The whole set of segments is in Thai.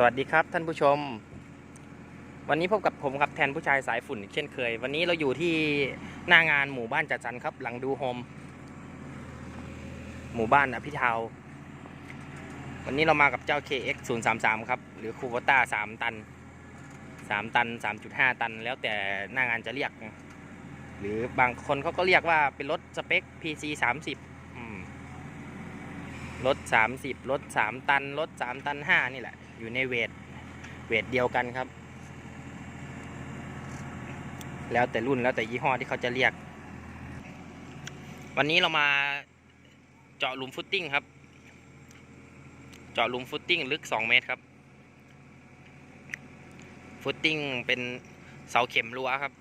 สวัสดีครับท่านผู้ชม วันนี้พบกับผมครับแทนผู้ชายสายฝุ่นเช่นเคย วันนี้เราอยู่ที่หน้างานหมู่บ้านจัดสรรครับ หลังดูโฮมหมู่บ้านอภิเทาววันนี้เรามากับเจ้า KX 0 3 3ครับ หรือคูโบต้า3ตัน 3 ตัน 3.5 ตัน แล้วแต่หน้างานจะเรียก หรือบางคนเขาก็เรียกว่าเป็นรถสเปค PC 30รถ 30รถ 3 ตันรถ 3 ตัน 5 นี่แหละ อยู่ในเวทเวทเดียวกันครับ แล้วแต่รุ่นแล้วแต่ยี่ห้อที่เขาจะเรียก วันนี้เรามาเจาะหลุมฟุตติ้งครับ เจาะหลุมฟุตติ้งลึก 2 เมตรครับ ฟุตติ้งเป็นเสาเข็มรั้วครับ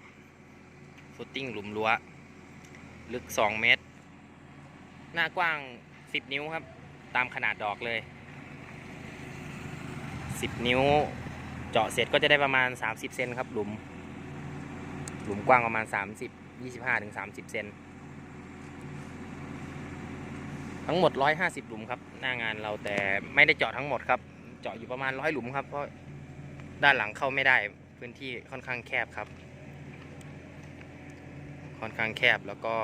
ฟุตติ้งหลุมรั้ว ลึก 2 เมตร หน้ากว้าง 10 นิ้วครับ ตามขนาดดอกเลย 10 นิ้ว เจาะเสร็จก็จะได้ประมาณ 30 เซนครับหลุม หลุมกว้างประมาณ 30 25ถึง30 เซนทั้งหมด 150 หลุมครับ หน้างานเราแต่ไม่ได้เจาะทั้งหมดครับ เจาะอยู่ประมาณ 100 หลุมครับ เพราะด้านหลังเข้าไม่ได้ พื้นที่ค่อนข้างแคบครับ ค่อนข้างแคบแล้วก็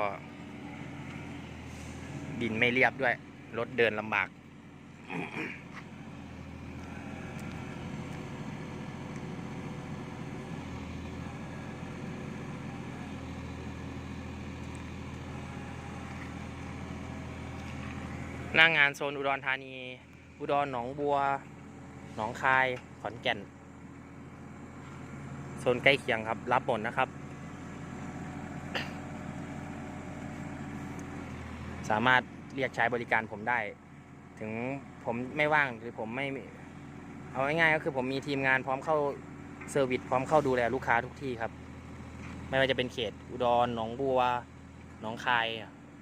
ดินไม่เรียบด้วย รถเดินลำบาก หน้างงานโซนอุดรธานี อุดรหนองบัว หนองคาย ขอนแก่น โซนใกล้เคียงครับ รับหมดนะครับ สามารถเรียกใช้บริการผมได้ ถึงผมไม่ว่างหรือผมไม่ เอาง่ายๆก็คือผมมีทีมงานพร้อมเข้าเซอร์วิสพร้อมเข้าดูแลลูกค้าทุกที่ครับ ไม่ว่าจะเป็นเขต อุดรหนองบัว หนองคาย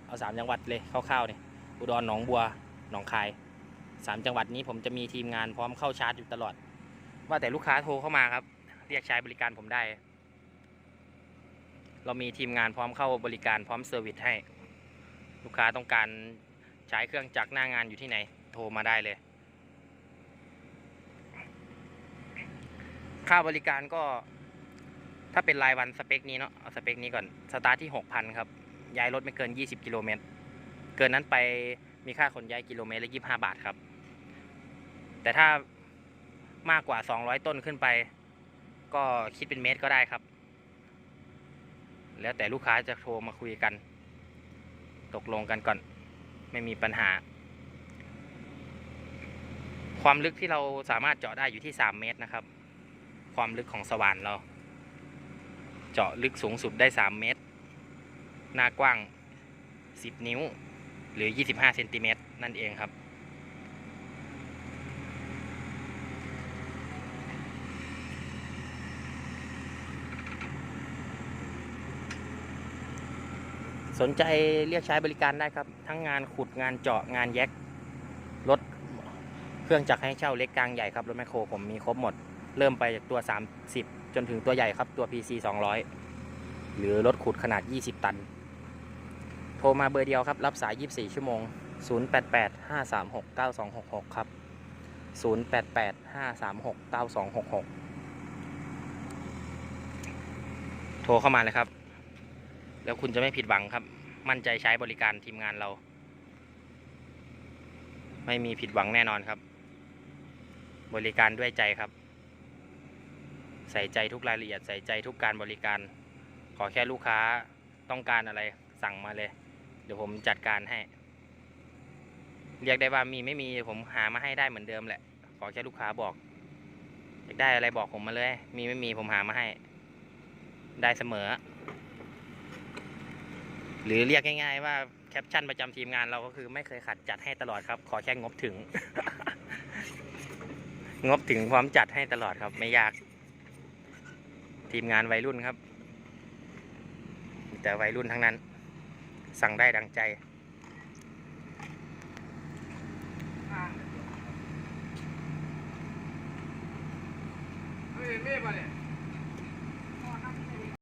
เอาสามจังหวัดเลยคร่าวๆเนี่ย อุดรหนองบัวหนองคายสามจังหวัดนี้ผมจะมีทีมงานพร้อมเข้าชาร์จอยู่ตลอด ว่าแต่ลูกค้าโทรเข้ามาครับ เรียกใช้บริการผมได้ เรามีทีมงานพร้อมเข้าบริการพร้อมเซอร์วิสให้ ลูกค้าต้องการใช้เครื่องจักรหน้างานอยู่ที่ไหน โทรมาได้เลย ค่าบริการก็ ถ้าเป็นรายวันสเปคนี้เนาะเอาสเปคนี้ก่อนสตาร์ทที่ 6,000 ครับ ย้ายรถไม่เกิน 20 กิโลเมตร เกินนั้นไปมีค่าขนย้ายกิโลเมตรละ25บาทครับ แต่ถ้ามากกว่า 200 ต้นขึ้นไป ก็คิดเป็นเมตรก็ได้ครับ แล้วแต่ลูกค้าจะโทรมาคุยกัน ตกลงกันก่อน ไม่มีปัญหา ความลึกที่เราสามารถเจาะได้อยู่ที่ 3 เมตรนะครับ ความลึกของสว่านเรา เจาะลึกสูงสุดได้ 3 เมตร หน้ากว้าง 10 นิ้ว หรือ 25 เซนติเมตรนั่นเองครับ สนใจเรียกใช้บริการได้ครับ ทั้งงานขุดงานเจาะงานแยกรถเครื่องจักรให้เช่าเล็กกลางใหญ่ครับ รถแมคโครผมมีครบหมด เริ่มไปจากตัว 30 จนถึงตัวใหญ่ครับตัว PC 200 หรือรถขุดขนาด 20 ตัน ทรมาเบอร์เดียวครับ รับสาย 24 ชั่วโมง 088 536 9266 ครับ 088 536 9266 โทรเข้ามาเลยครับ แล้วคุณจะไม่ผิดหวังครับ มั่นใจใช้บริการทีมงานเรา ไม่มีผิดหวังแน่นอนครับ บริการด้วยใจครับ ใส่ใจทุกรายละเอียด ใส่ใจทุกการบริการ ขอแค่ลูกค้าต้องการอะไรสั่งมาเลย เดี๋ยวผมจัดการให้ เรียกได้ว่ามีไม่มีผมหามาให้ได้เหมือนเดิมแหละ ขอแค่ลูกค้าบอกอยากได้อะไรบอกผมมาเลย มีไม่มีผมหามาให้ ได้เสมอ หรือเรียกง่าย ๆ ว่าแคปชั่นประจำทีมงานเราก็คือไม่เคยขัดจัดให้ตลอดครับ ขอแค่งบถึง งบถึงพร้อมจัดให้ตลอดครับ ไม่ยาก ทีมงานวัยรุ่นครับ แต่วัยรุ่นทั้งนั้น สั่งได้ดังใจ เฮ้ยเม่ป่ะเนี่ย